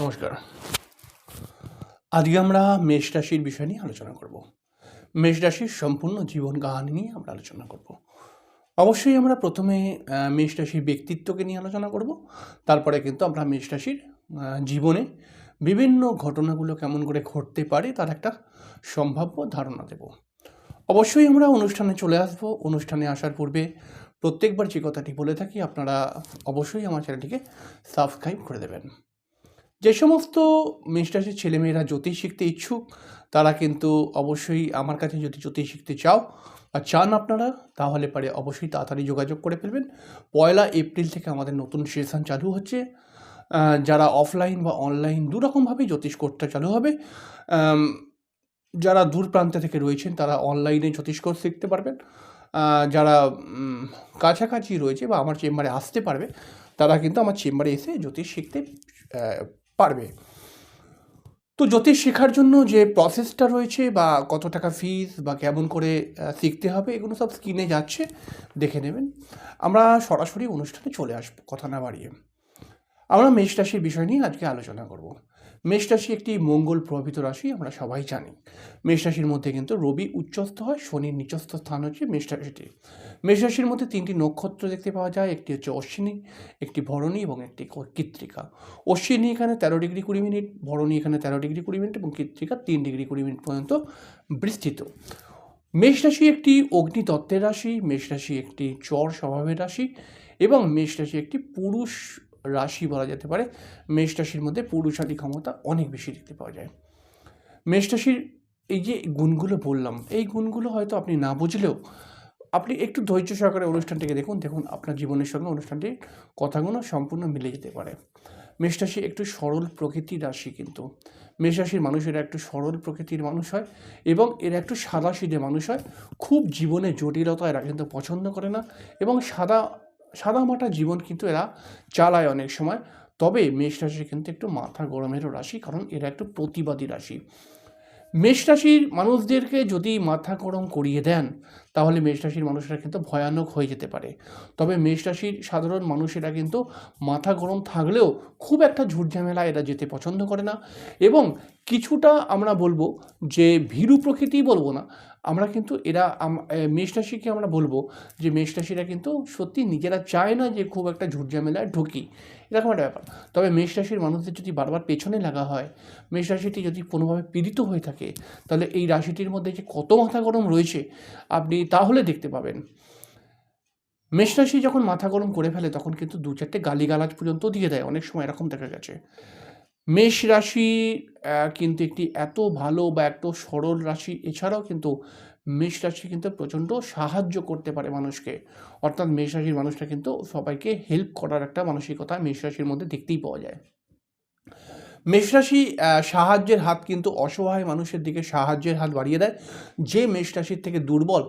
নমস্কার। আজকে আমরা মেষ রাশির বিষয় নিয়ে আলোচনা করব। মেষ রাশির সম্পূর্ণ জীবন কাহানি নিয়ে আমরা আলোচনা করব। অবশ্যই আমরা প্রথমে মেষ রাশির ব্যক্তিত্বকে নিয়ে আলোচনা করব। তারপরে কিন্তু আমরা মেষ রাশির জীবনে বিভিন্ন ঘটনাগুলো কেমন করে ঘটতে পারে তার একটা সম্ভাব্য ধারণা দেব। অবশ্যই আমরা অনুষ্ঠানে চলে আসব। অনুষ্ঠানে আসার পূর্বে প্রত্যেকবার যে কথাটি বলে থাকি, আপনারা অবশ্যই আমার চ্যানেলটিকে সাবস্ক্রাইব করে দেবেন। যে সমস্ত মেষরাশির ছেলেমেয়েরা জ্যোতিষ শিখতে ইচ্ছুক, তারা কিন্তু অবশ্যই আমার কাছে যদি জ্যোতিষ শিখতে চাও বা চান আপনারা, তাহলে পারে অবশ্যই তাড়াতাড়ি যোগাযোগ করে ফেলবেন। পয়লা এপ্রিল থেকে আমাদের নতুন সেশন চালু হচ্ছে। যারা অফলাইন বা অনলাইন দুরকমভাবে জ্যোতিষ করতে চালু হবে যারা দূর প্রান্তে থেকে রয়েছেন, তারা অনলাইনে জ্যোতিষ কোর্স শিখতে পারবেন। যারা কাছাকাছি রয়েছে বা আমার চেম্বারে আসতে পারবে, তারা কিন্তু আমার চেম্বারে এসে জ্যোতিষ শিখতে পারবে। তো জ্যোতিষ শেখার জন্য যে প্রসেসটা রয়েছে বা কত টাকা ফিস বা কেমন করে শিখতে হবে, এগুলো সব স্ক্রিনে যাচ্ছে, দেখে নেবেন। আমরা সরাসরি অনুষ্ঠানে চলে আসব, কথা না বাড়িয়ে। আমরা মেষ রাশির বিষয় নিয়ে আজকে আলোচনা করব। মেষ রাশি একটি মঙ্গল প্রভাবিত রাশি, আমরা সবাই জানি। মেষ রাশির মধ্যে কিন্তু রবি উচ্চস্থ হয়, শনির নিচস্থ স্থান হচ্ছে মেষ রাশিটি। মেষ রাশির মধ্যে তিনটি নক্ষত্র দেখতে পাওয়া যায়, একটি হচ্ছে অশ্বিনী, একটি ভরণী এবং একটি ক- কৃত্তিকা অশ্বিনী এখানে তেরো ডিগ্রি কুড়ি মিনিট, ভরণী এখানে তেরো ডিগ্রি কুড়ি মিনিট এবং কৃত্তিকা তিন ডিগ্রি কুড়ি মিনিট পর্যন্ত বিস্তৃত। মেষ রাশি একটি অগ্নিতত্ত্বের রাশি, মেষ রাশি একটি চর স্বভাবের রাশি এবং মেষ রাশি একটি পুরুষ রাশি বলা যেতে পারে, মেষ রাশির মধ্যে পুরুষালী ক্ষমতা অনেক বেশি দেখতে পাওয়া যায়। মেষ রাশির এই যে গুণগুলো বললাম, এই গুণগুলো হয়তো আপনি না বুঝলেও আপনি একটু ধৈর্য সহকারে অনুষ্ঠানটিকে দেখুন দেখুন আপনার জীবনের সঙ্গে অনুষ্ঠানটির কথাগুলো সম্পূর্ণ মিলে যেতে পারে। মেষ রাশি একটু সরল প্রকৃতির রাশি কিন্তু। মেষ রাশির মানুষেরা একটু সরল প্রকৃতির মানুষ হয় এবং এরা একটু সাদা সিধে মানুষ হয়। খুব জীবনে জটিলতা এরা কিন্তু পছন্দ করে না এবং সাদা সাদা মাটা জীবন কিন্তু এরা চালায় অনেক সময়। তবে মেষ রাশি কিন্তু একটু মাথা গরমেরও রাশি, কারণ এরা একটু প্রতিবাদী রাশি। মেষ রাশির মানুষদেরকে যদি মাথা গরম করিয়ে দেন তাহলে মেষ রাশির মানুষেরা কিন্তু ভয়ানক হয়ে যেতে পারে। তবে মেষ রাশির সাধারণ মানুষেরা কিন্তু মাথা গরম থাকলেও খুব একটা ঝুটঝামেলা এরা যেতে পছন্দ করে না। এবং কিছুটা আমরা বলব যে ভীরু প্রকৃতি বলব না, আমরা কিন্তু এরা মেষ রাশিকে আমরা বলব যে মেষ রাশিরা কিন্তু সত্যি নিজেরা চায় না যে খুব একটা ঝুটঝামেলায় ঢুকি, এরকম একটা ব্যাপার। তবে মেষ রাশির মানুষদের যদি বারবার পেছনে লাগা হয়, মেষ রাশিটি যদি কোনোভাবে পীড়িত হয়ে থাকে, তাহলে এই রাশিটির মধ্যে যে কত মাথা গরম রয়েছে, আপনি তাহলে দেখতে পাবেন। মেষ রাশি যখন মাথা গরম করে ফেলে, তখন কিন্তু দু চারটে গালিগালাজ পর্যন্ত দিয়ে দেয়। অনেক সময় এরকম দেখা গেছে। মেষ রাশি কিন্তু একটি এত ভালো বা এত সরল রাশি। এছাড়াও কিন্তু মেষ রাশি কিন্তু প্রচণ্ড সাহায্য করতে পারে মানুষকে। অর্থাৎ মেষ রাশির মানুষটা কিন্তু সবাইকে হেল্প করার একটা মানসিকতা মেষ রাশির মধ্যে দেখতেই পাওয়া যায়। মেষরাশি সাহায্যের হাত কিন্তু অসহায় মানুষের দিকে সাহায্যের হাত বাড়িয়ে দেয়। যে মেষ রাশির থেকে দুর্বল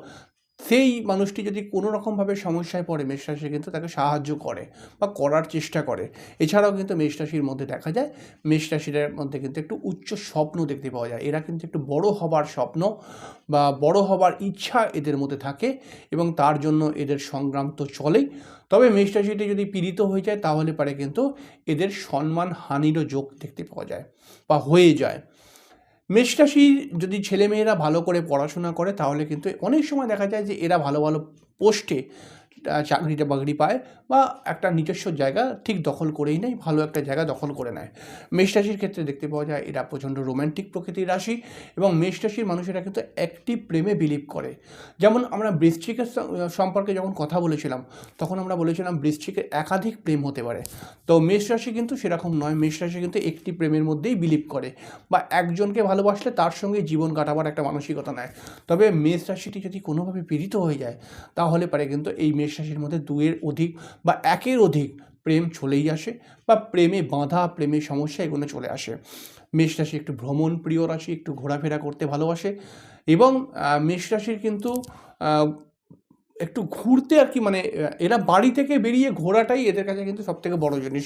সেই মানুষটি যদি কোনো রকমভাবে সমস্যায় পড়ে মেষ রাশি কিন্তু তাকে সাহায্য করে বা করার চেষ্টা করে। এছাড়াও কিন্তু মেষ রাশির মধ্যে দেখা যায় মেষ রাশির মধ্যে কিন্তু একটু উচ্চ স্বপ্ন দেখতে পাওয়া যায়। এরা কিন্তু একটু বড় হবার স্বপ্ন বা বড় হবার ইচ্ছা এদের মধ্যে থাকে এবং তার জন্য এদের সংগ্রাম তো চলেই। তবে মেষ রাশিটি যদি পীড়িত হয়ে যায়, তাহলে পারে কিন্তু এদের সম্মান হানিরও যোগ দেখতে পাওয়া যায় বা হয়ে যায়। মেষ রাশির যদি ছেলেমেয়েরা ভালো করে পড়াশোনা করে, তাহলে কিন্তু অনেক সময় দেখা যায় যে এরা ভালো ভালো পোস্টে চাকরিটা বাকরি পায় বা একটা নিজস্ব জায়গা ঠিক দখল করেই নেয়, ভালো একটা জায়গা দখল করে নেয়। মেষ রাশির ক্ষেত্রে দেখতে পাওয়া যায় এরা প্রচণ্ড রোম্যান্টিক প্রকৃতির রাশি এবং মেষ রাশির মানুষেরা কিন্তু একটি প্রেমে বিলিভ করে। যেমন আমরা বৃশ্চিকের সম্পর্কে যখন কথা বলেছিলাম, তখন আমরা বলেছিলাম বৃশ্চিকের একাধিক প্রেম হতে পারে। তো মেষ রাশি কিন্তু সেরকম নয়, মেষ রাশি কিন্তু একটি প্রেমের মধ্যেই বিলিভ করে বা একজনকে ভালোবাসলে তার সঙ্গে জীবন কাটাবার একটা মানসিকতা নেয়। তবে মেষ রাশিটি যদি কোনোভাবে পীড়িত হয়ে যায়, তাহলে পারে কিন্তু এই মেষ রাশির মধ্যে দুয়ের অধিক বা একের অধিক প্রেম চলেই আসে বা প্রেমে বাঁধা, প্রেমে সমস্যা এগুলো চলে আসে। মেষ রাশি একটু ভ্রমণ প্রিয় রাশি, একটু ঘোরাফেরা করতে ভালোবাসে এবং মেষ রাশির কিন্তু একটু ঘুরতে আর কি মানে এরা বাড়ি থেকে বেরিয়ে ঘোরাটাই এদের কাছে কিন্তু সবথেকে বড় জিনিস।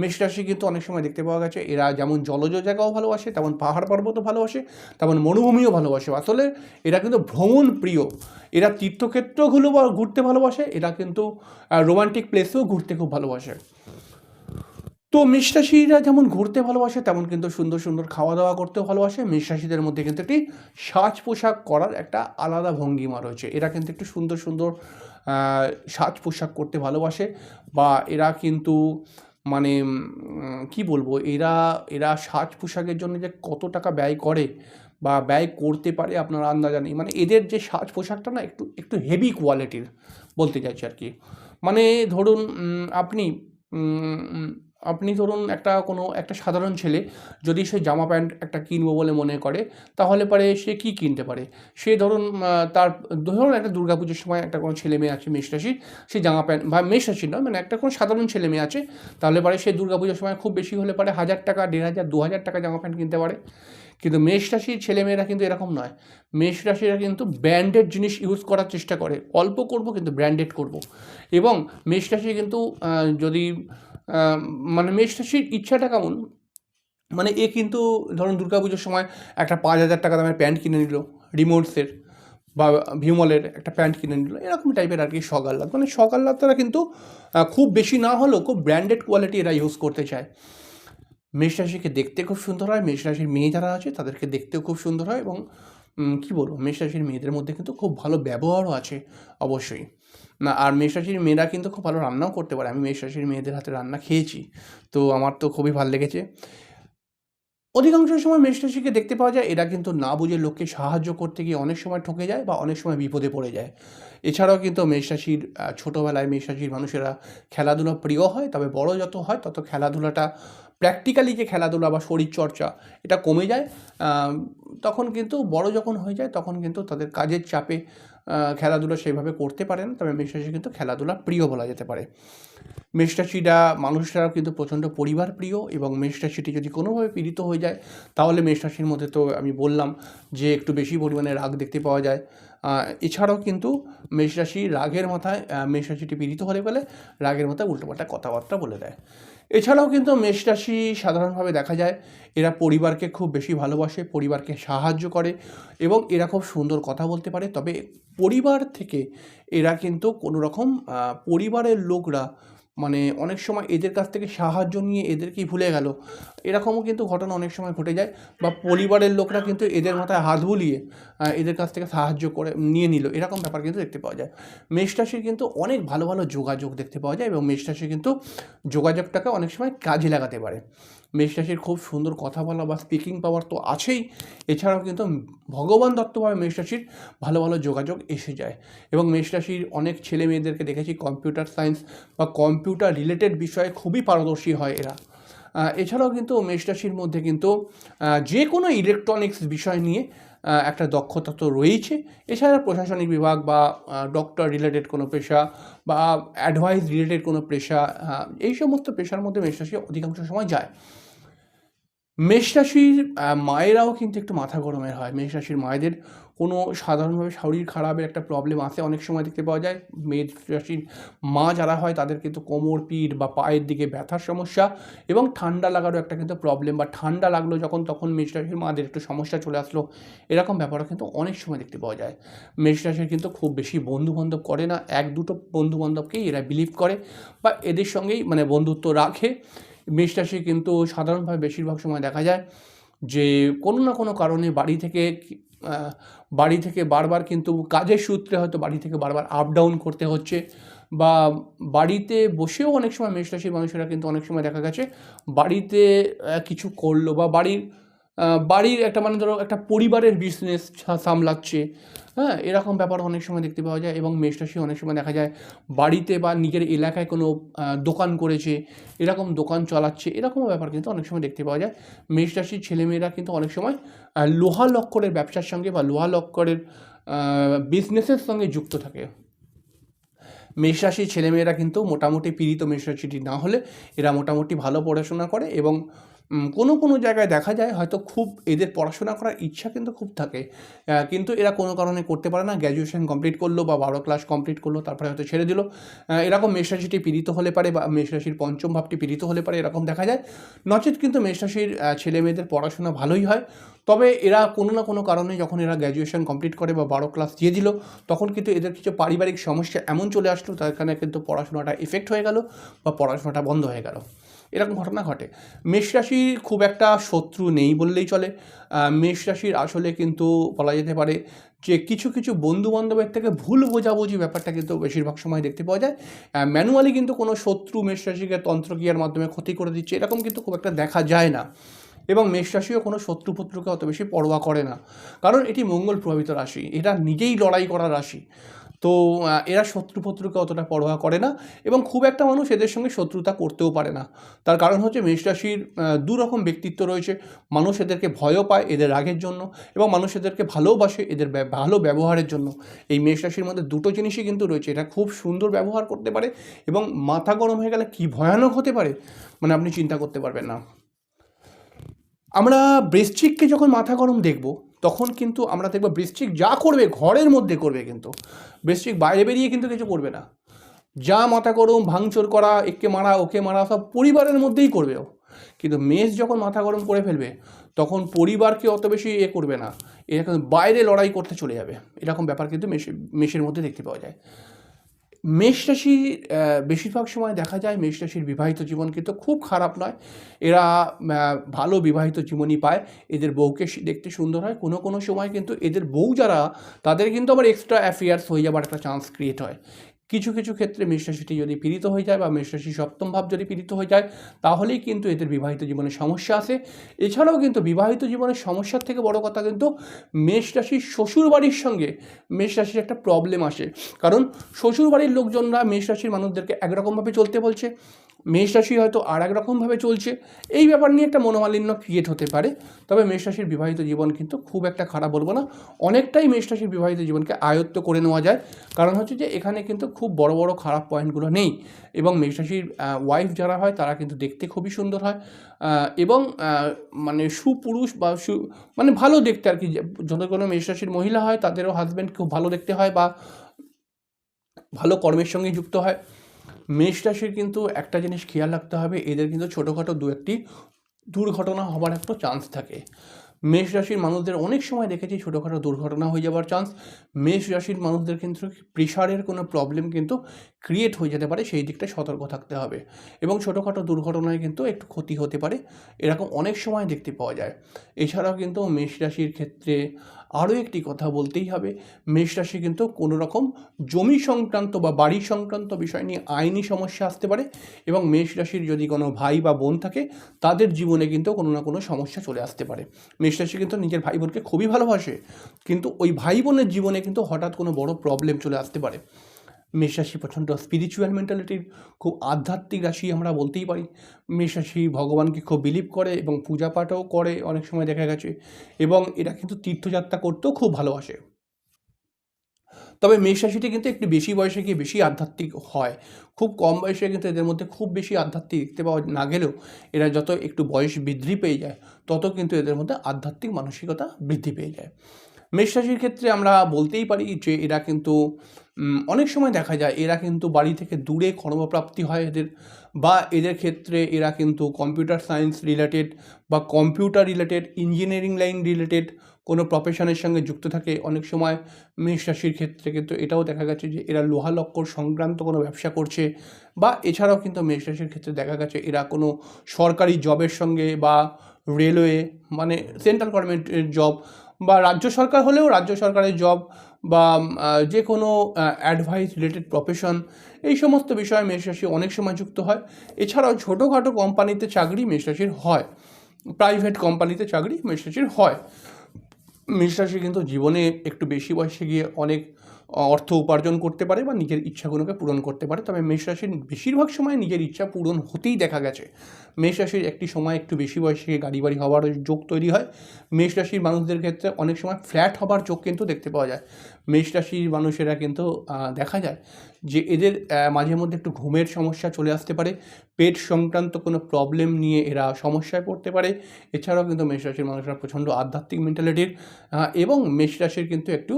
মেষ রাশি কিন্তু অনেক সময় দেখতে পাওয়া গেছে, এরা যেমন জলজ জায়গাও ভালোবাসে, তেমন পাহাড় পর্বতও ভালোবাসে, তেমন মরুভূমিও ভালোবাসে। আসলে এরা কিন্তু ভ্রমণ প্রিয়। এরা তীর্থক্ষেত্রগুলো ঘুরতে ভালোবাসে, এরা কিন্তু রোমান্টিক প্লেসেও ঘুরতে খুব ভালোবাসে। তো মেষরাশিরা যেমন ঘুরতে ভালোবাসে, তেমন কিন্তু সুন্দর সুন্দর খাওয়া দাওয়া করতেও ভালোবাসে। মেষরাশিদের মধ্যে কিন্তু একটি সাজ পোশাক করার একটা আলাদা ভঙ্গিমা রয়েছে। এরা কিন্তু একটু সুন্দর সুন্দর সাজ পোশাক করতে ভালোবাসে বা এরা কিন্তু মানে কি বলব, এরা এরা সাজ পোশাকের জন্য যে কত টাকা ব্যয় করে বা ব্যয় করতে পারে আপনার আন্দাজা নেই। মানে এদের যে সাজ পোশাকটা না একটু একটু হেভি কোয়ালিটির বলতে চাইছি আর কি। মানে ধরুন আপনি আপনি ধরুন একটা কোনো, একটা সাধারণ ছেলে যদি সে জামা প্যান্ট একটা কিনবো বলে মনে করে, তাহলে পরে সে কি কিনতে পারে? সে ধরুন তার, ধরুন একটা দুর্গাপুজোর সময় একটা কোনো ছেলে মেয়ে আছে মেষরাশির সে জামা প্যান্ট, বা মেষরাশির নয় মানে একটা কোনো সাধারণ ছেলে মেয়ে আছে, তাহলে পরে সে দুর্গাপুজোর সময় খুব বেশি হলে পারে হাজার টাকা, দেড় হাজার, দু হাজার টাকা জামা প্যান্ট কিনতে পারে। কিন্তু মেষ রাশির ছেলেমেয়েরা কিন্তু এরকম নয়। মেষ রাশিরা কিন্তু ব্র্যান্ডেড জিনিস ইউজ করার চেষ্টা করে। অল্প করব কিন্তু ব্র্যান্ডেড করব। এবং মেষ রাশি কিন্তু যদি মানে মেষ রাশির ইচ্ছাটা কেমন? মানে এ কিন্তু ধরুন দুর্গাপুজোর সময় একটা পাঁচ হাজার টাকা দামের প্যান্ট কিনে নিল, রিমোটসের বা ভিমলের একটা প্যান্ট কিনে নিল, এরকম টাইপের আর কি সকাল্লাদ মানে সকাল্লাদরা কিন্তু খুব বেশি না হলেও খুব ব্র্যান্ডেড কোয়ালিটি এরা ইউজ করতে চায়। মেষ রাশিকে দেখতে খুব সুন্দর হয় মেষ রাশির মেয়ে যারা আছে তাদেরকে দেখতেও খুব সুন্দর হয় এবং কী বলব? মেষ রাশির মেয়েদের মধ্যে কিন্তু খুব ভালো ব্যবহারও আছে, অবশ্যই। না, আর মেষ রাশির মেয়েরা কিন্তু খুব ভালো রান্নাও করতে পারে। আমি মেষ রাশির মেয়েদের হাতে রান্না খেয়েছি, তো আমার তো খুবই ভালো লেগেছে। অধিকাংশ সময় মেষ রাশিকে দেখতে পাওয়া যায়, এরা কিন্তু না বুঝে লোককে সাহায্য করতে গিয়ে অনেক সময় ঠকে যায় বা অনেক সময় বিপদে পড়ে যায়। এছাড়াও কিন্তু মেষ রাশির ছোটোবেলায় মেষ রাশির মানুষেরা খেলাধুলা প্রিয় হয়, তবে বড় যত হয়, তত খেলাধুলাটা প্র্যাকটিক্যালি যে খেলাধুলা বা শরীরচর্চা, এটা কমে যায় তখন কিন্তু বড় যখন হয়ে যায়, তখন কিন্তু তাদের কাজের চাপে খেলাধুলা সেইভাবে করতে পারে না তবে মেষরাশি কিন্তু খেলাধুলা প্রিয় বলা যেতে পারে। মেষরাশিরা মানুষরা কিন্তু প্রচণ্ড পরিবার প্রিয় এবং মেষরাশিটি যদি কোনোভাবে পীড়িত হয়ে যায়, তাহলে মেষরাশির মধ্যে তো আমি বললাম যে একটু বেশি পরিমাণে রাগ দেখতে পাওয়া যায়। এছাড়াও কিন্তু মেষরাশি রাগের মাথায় মেষরাশিটি পীড়িত হলে বলে, রাগের মাথায় উল্টোপাল্টা কথাবার্তা বলে দেয়। এছাড়াও কিন্তু মেষ রাশি সাধারণভাবে দেখা যায়, এরা পরিবারকে খুব বেশি ভালোবাসে, পরিবারকে সাহায্য করে এবং এরা খুব সুন্দর কথা বলতে পারে। তবে পরিবার থেকে এরা কিন্তু কোনো রকম পরিবারের লোকরা মানে অনেক সময় এদের কাছ থেকে সাহায্য নিয়ে এদেরকেই ভুলে গেল। এরকমও কিন্তু ঘটনা অনেক সময় ঘটে যায় বা পরিবারের লোকরা কিন্তু এদের মাথায় হাত বুলিয়ে এদের কাছ থেকে সাহায্য করে নিয়ে নিল। এরকম ব্যাপার কিন্তু দেখতে পাওয়া যায়। মেষরাশির কিন্তু অনেক ভালো ভালো যোগাযোগ দেখতে পাওয়া যায় এবং মেষরাশি কিন্তু যোগাযোগটাকে অনেক সময় কাজে লাগাতে পারে। মেষ রাশির খুব সুন্দর কথা বলা বা স্পিকিং পাওয়ার তো আছেই। এছাড়াও কিন্তু ভগবান দত্তভাবে মেষ রাশির ভালো ভালো যোগাযোগ এসে যায়। এবং মেষ রাশির অনেক ছেলে মেয়েদেরকে দেখেছি কম্পিউটার সায়েন্স বা কম্পিউটার রিলেটেড বিষয়ে খুবই পারদর্শী হয় এরা। এছাড়াও কিন্তু মেষ রাশির মধ্যে কিন্তু যে কোনো ইলেকট্রনিক্স বিষয় নিয়ে একটা দক্ষতা তো রয়েছে এছাড়া প্রশাসনিক বিভাগ বা ডক্টর রিলেটেড কোনো পেশা বা অ্যাডভাইস রিলেটেড কোনো পেশা এই সমস্ত পেশার মধ্যে মেষ রাশি অধিকাংশ সময় যায়। মেষ রাশির মায়েরাও কিন্তু একটু মাথা গরমের হয়। মেষ রাশির মায়েদের কোনো সাধারণভাবে শরীর খারাপের একটা প্রবলেম আসে অনেক সময় দেখতে পাওয়া যায়। মেষ রাশির মা যারা হয় তাদের কিন্তু কোমর, পিঠ বা পায়ের দিকে ব্যথার সমস্যা এবং ঠান্ডা লাগারও একটা কিন্তু প্রবলেম বা ঠান্ডা লাগল যখন তখন মেষ রাশির মাদের একটু সমস্যা চলে আসলো। এরকম ব্যাপারও কিন্তু অনেক সময় দেখতে পাওয়া যায়। মেষ রাশির কিন্তু খুব বেশি বন্ধু বান্ধব করে না। এক দুটো বন্ধু বান্ধবকেই এরা বিলিভ করে বা এদের সঙ্গেই মানে বন্ধুত্ব রাখে। মেষ রাশি কিন্তু সাধারণভাবে বেশিরভাগ সময় দেখা যায় যে কোনো না কোনো কারণে বাড়ি থেকে বাড়ি থেকে বারবার কিন্তু কাজের সূত্রে হয়তো বাড়ি থেকে বারবার আপ ডাউন করতে হচ্ছে বা বাড়িতে বসেও অনেক সময় মেষ রাশির মানুষেরা কিন্তু অনেক সময় দেখা গেছে বাড়িতে কিছু করল বা বাড়ির বাড়ির একটা মানে ধরো একটা পরিবারের বিজনেস সামলাচ্ছে। হ্যাঁ এরকম ব্যাপার অনেক সময় দেখতে পাওয়া যায় এবং মেষ রাশি অনেক সময় দেখা যায় বাড়িতে বা নিজের এলাকায় কোনো দোকান করেছে, এরকম দোকান চালাচ্ছে, এরকমও ব্যাপার কিন্তু অনেক সময় দেখতে পাওয়া যায়। মেষ রাশির ছেলেমেয়েরা কিন্তু অনেক সময় লোহা লক্করের ব্যবসার সঙ্গে বা লোহা লক্করের বিজনেসের সঙ্গে যুক্ত থাকে। মেষ রাশির ছেলেমেয়েরা কিন্তু মোটামুটি পীড়িত মেষ রাশিটি না হলে এরা মোটামুটি ভালো পড়াশোনা করে এবং কোনো কোনো জায়গায় দেখা যায় হয়তো খুব এদের পড়াশোনা করার ইচ্ছা কিন্তু খুব থাকে। কিন্তু এরা কোনো কারণে করতে পারে না। গ্র্যাজুয়েশন কমপ্লিট করল বা বারো ক্লাস কমপ্লিট করল তারপরে হয়তো ছেড়ে দিল। এরকম মেষ রাশিটি পীড়িত হলে পারে বা মেষ রাশির পঞ্চম ভাবটি পীড়িত হলে পারে এরকম দেখা যায়। নচেত কিন্তু মেষ রাশির আহ, ছেলে মেয়েদের পড়াশোনা ভালোই হয়। তবে এরা কোনো না কোনো কারণে যখন এরা গ্র্যাজুয়েশন কমপ্লিট করে বা বারো ক্লাস দিয়ে দিল তখন কিন্তু এদের কিছু পারিবারিক সমস্যা এমন চলে আসলো তার কারণে কিন্তু পড়াশোনাটা এফেক্ট হয়ে গেল বা পড়াশোনাটা বন্ধ হয়ে গেল। এরকম ঘটনা ঘটে। মেষ রাশির খুব একটা শত্রু নেই বললেই চলে। মেষ রাশির আসলে কিন্তু বলা যেতে পারে যে কিছু কিছু বন্ধু বান্ধবের থেকে ভুল বোঝাবুঝি ব্যাপারটা কিন্তু বেশিরভাগ সময় দেখতে পাওয়া যায়। ম্যানুয়ালি কিন্তু কোনো শত্রু মেষ রাশিকে তন্ত্রক্রিয়ার মাধ্যমে ক্ষতি করে দিচ্ছে, এরকম কিন্তু খুব একটা দেখা যায় না। এবং মেষ রাশিও কোনো শত্রুপত্রকে অত বেশি পরোয়া করে না। কারণ এটি মঙ্গল প্রভাবিত রাশি, এটা নিজেই লড়াই করা রাশি। তো এরা শত্রুপত্রকে অতটা পরোয়া করে না এবং খুব একটা মানুষ এদের সঙ্গে শত্রুতা করতেও পারে না। তার কারণ হচ্ছে মেষ রাশির দু রকম ব্যক্তিত্ব রয়েছে। মানুষ এদেরকে ভয়ও পায় এদের রাগের জন্য এবং মানুষ এদেরকে ভালোবাসে এদের ভালো ব্যবহারের জন্য। এই মেষ রাশির মধ্যে দুটো জিনিসই কিন্তু রয়েছে। এটা খুব সুন্দর ব্যবহার করতে পারে এবং মাথা গরম হয়ে গেলে কী ভয়ানক হতে পারে মানে আপনি চিন্তা করতে পারবেন না। আমরা বৃশ্চিককে যখন মাথা গরম দেখব তখন কিন্তু আমরা দেখব বৃষ্টিক যা করবে ঘরের মধ্যে করবে কিন্তু। বৃষ্টিক বাইরে বেরিয়ে কিন্তু কিছু করবে না। যা মাথা গরম, ভাঙচুর করা, একে মারা, ওকে মারা সব পরিবারের মধ্যেই করবে ও। কিন্তু মেষ যখন মাথা গরম করে ফেলবে, তখন পরিবারকে অত বেশি এ করবে না। এরকম বাইরে লড়াই করতে চলে যাবে। এরকম ব্যাপার কিন্তু মেশে মেষের মধ্যে দেখতে পাওয়া যায়। মেষ রাশি বেশিরভাগ সময় দেখা যায় মেষ রাশির বিবাহিত জীবন কিন্তু খুব খারাপ নয়। এরা ভালো বিবাহিত জীবনই পায়। এদের বউকে দেখতে সুন্দর হয়। কোনো কোনো সময় কিন্তু এদের বউ যারা, তাদের কিন্তু আবার এক্সট্রা অ্যাফেয়ার্স হয়ে যাবার একটা চান্স ক্রিয়েট হয়। কিছু কিছু ক্ষেত্রে মেষরাশিটি যদি পীড়িত হয়ে যায় বা মেষরাশি সপ্তম ভাব যদি পীড়িত হয়ে যায়, তাহলেই কিন্তু এদের বিবাহিত জীবনে সমস্যা আসে এছাড়াও কিন্তু বিবাহিত জীবনের সমস্যার থেকে বড় কথা কিন্তু মেষরাশির শ্বশুরবাড়ির শ্বশুর বাড়ির সঙ্গে মেষরাশির একটা প্রবলেম আসে। কারণ শ্বশুরবাড়ির লোকজনরা মেষরাশির মানুষদেরকে একরকমভাবে চলতে বলছে। মেষ রাশি হয়তো আর এক রকমভাবে চলছে। এই ব্যাপার নিয়ে একটা মনোমালিন্য ক্রিয়েট হতে পারে। তবে মেষ রাশির বিবাহিত জীবন কিন্তু খুব একটা খারাপ বলব না। অনেকটাই মেষ রাশির বিবাহিত জীবনকে আয়ত্ত করে নেওয়া যায়। কারণ হচ্ছে যে, এখানে কিন্তু খুব বড় বড় খারাপ পয়েন্টগুলো নেই। এবং মেষ রাশির ওয়াইফ যারা হয়, তারা কিন্তু দেখতে খুবই সুন্দর হয়। এবং মানে সুপুরুষ বা সু মানে ভালো দেখতে আর কি। যত কোনো মেষ রাশির মহিলা হয়, তাদেরও হাজব্যান্ড খুব ভালো দেখতে হয় বা ভালো কর্মের সঙ্গে যুক্ত হয়। মেষ রাশির কিন্তু একটা জিনিস খেয়াল রাখতে হবে, এদের কিন্তু ছোটোখাটো দু একটি দুর্ঘটনা হবার একটা চান্স থাকে। মেষ রাশির মানুষদের অনেক সময় দেখেছি ছোটোখাটো দুর্ঘটনা হয়ে যাওয়ার চান্স মেষ রাশির মানুষদের কিন্তু প্রেশারের কোনো প্রবলেম কিন্তু ক্রিয়েট হয়ে যেতে পারে, সেই দিকটা সতর্ক থাকতে হবে। এবং ছোটোখাটো দুর্ঘটনায় কিন্তু একটু ক্ষতি হতে পারে, এরকম অনেক সময় দেখতে পাওয়া যায়। এছাড়াও কিন্তু মেষ রাশির ক্ষেত্রে আরও একটি কথা বলতেই হবে। মেষ রাশি কিন্তু কোনো রকম জমি সংক্রান্ত বা বাড়ি সংক্রান্ত বিষয় নিয়ে আইনি সমস্যা আসতে পারে এবং মেষ রাশির যদি কোনো ভাই বা বোন থাকে, তাদের জীবনে কিন্তু কোনো না কোনো সমস্যা চলে আসতে পারে। মেষ রাশি কিন্তু নিজের ভাই বোনকে খুবই ভালোবাসে, কিন্তু ওই ভাই বোনের জীবনে কিন্তু হঠাৎ কোনো বড় প্রবলেম চলে আসতে পারে। মেষ রাশি প্রচণ্ড স্পিরিচুয়াল মেন্টালিটির খুব আধ্যাত্মিক রাশি আমরা বলতেই পারি। মেষ রাশি ভগবানকে খুব বিলিভ করে এবং পূজা পাঠও করে অনেক সময় দেখা গেছে এবং এরা কিন্তু তীর্থযাত্রা করতেও খুব ভালোবাসে। তবে মেষ রাশিটি কিন্তু একটু বেশি বয়সে গিয়ে বেশি আধ্যাত্মিক হয়। খুব কম বয়সে কিন্তু এদের মধ্যে খুব বেশি আধ্যাত্মিক দেখতে পাওয়া না গেলেও এরা যত একটু বয়স বৃদ্ধি পেয়ে যায়, তত কিন্তু এদের মধ্যে আধ্যাত্মিক মানসিকতা বৃদ্ধি পেয়ে যায়। মেষ রাশির ক্ষেত্রে আমরা বলতেই পারি যে এরা কিন্তু অনেক সময় দেখা যায় এরা কিন্তু বাড়ি থেকে দূরে কর্মপ্রাপ্তি হয় এদের বা এদের ক্ষেত্রে এরা কিন্তু কম্পিউটার সায়েন্স রিলেটেড বা computer related, engineering line related কোনো প্রফেশনের সঙ্গে যুক্ত থাকে। অনেক সময় মেষ রাশির ক্ষেত্রে কিন্তু এটাও দেখা গেছে যে এরা লোহা লক্কর সংক্রান্ত কোনো ব্যবসা করছে বা এছাড়াও কিন্তু মেষ রাশির ক্ষেত্রে দেখা গেছে এরা কোনো সরকারি জবের সঙ্গে বা রেলওয়ে মানে সেন্ট্রাল গভর্নমেন্টের জব বা রাজ্য সরকার হলেও রাজ্য সরকারের জব বা যে কোনো অ্যাডভাইস রিলেটেড প্রফেশন এই সমস্ত বিষয়ে মেষরাশি অনেক সময় যুক্ত হয়। এছাড়াও ছোটোখাটো কোম্পানিতে চাকরি মেষরাশির হয়। প্রাইভেট কোম্পানিতে চাকরি মেষরাশির হয়। মেষরাশি কিন্তু জীবনে একটু বেশি বয়সে গিয়ে অনেক অর্থ উপার্জন করতে পারে বা নিজের ইচ্ছাগুলোকে পূরণ করতে পারে। তবে মেষ রাশির বেশিরভাগ সময় নিজের ইচ্ছা পূরণ হতেই দেখা গেছে। মেষ রাশির একটি সময় একটু বেশি বয়সে গাড়ি বাড়ি হওয়ার যোগ তৈরি হয়। মেষ রাশির মানুষদের ক্ষেত্রে অনেক সময় ফ্ল্যাট হবার যোগ কিন্তু দেখতে পাওয়া যায়। মেষ রাশির মানুষেরা কিন্তু দেখা যায় যে এদের মাঝে মধ্যে একটু ঘুমের সমস্যা চলে আসতে পারে। পেট সংক্রান্ত কোনো প্রবলেম নিয়ে এরা সমস্যায় পড়তে পারে। এছাড়াও কিন্তু মেষ রাশির মানুষরা প্রচণ্ড আধ্যাত্মিক মেন্টালিটির এবং মেষ রাশির কিন্তু একটু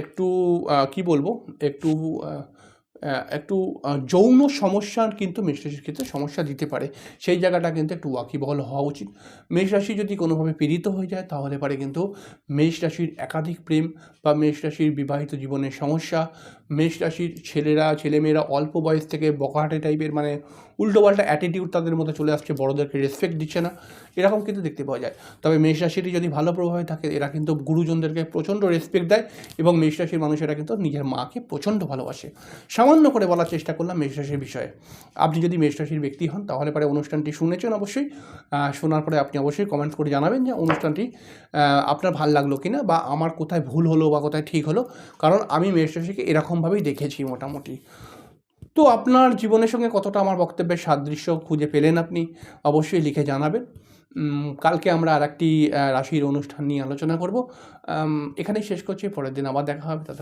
একটু কি বলব? একটু একটু যৌন সমস্যার কিন্তু মেষ রাশির ক্ষেত্রে সমস্যা দিতে পারে। সেই জায়গাটা কিন্তু একটু ওয়াকিবহল হওয়া উচিত। মেষ রাশি যদি কোনোভাবে পীড়িত হয়ে যায়, তাহলে পারে কিন্তু মেষ রাশির একাধিক প্রেম বা মেষ রাশির বিবাহিত জীবনের সমস্যা। মেষ রাশির ছেলেরা, ছেলেমেয়েরা অল্প বয়স থেকে বকাহাটে টাইপের মানে উল্টোপাল্টা অ্যাটিটিউড তাদের মধ্যে চলে আসছে, বড়োদেরকে রেসপেক্ট দিচ্ছে না। এরকম কিন্তু দেখতে পাওয়া যায়। তবে মেষ রাশিটি যদি ভালো প্রভাবে থাকে, এরা কিন্তু গুরুজনদেরকে প্রচণ্ড রেসপেক্ট দেয় এবং মেষ রাশির মানুষেরা কিন্তু নিজের মাকে প্রচণ্ড ভালোবাসে। সামান্য করে বলার চেষ্টা করলাম মেষ রাশির বিষয়ে। আপনি যদি মেষ রাশির ব্যক্তি হন, তাহলে পরে অনুষ্ঠানটি শুনেছেন অবশ্যই। শোনার পরে আপনি অবশ্যই কমেন্ট করে জানাবেন যে অনুষ্ঠানটি আপনার ভালো লাগল কিনা বা আমার কোথায় ভুল হলো বা কোথায় ঠিক হলো। কারণ আমি মেষ রাশিকে এরকমভাবেই দেখেছি মোটামুটি। তো আপনার জীবনের সঙ্গে কতটা আমার বক্তব্যের সাদৃশ্য খুঁজে পেলেন আপনি? অবশ্যই লিখে জানাবেন। কালকে আমরা আর একটি রাশির অনুষ্ঠান নিয়ে আলোচনা করব। এখানেই শেষ করছি। পরের দিন আবার দেখা হবে। ততক্ষণ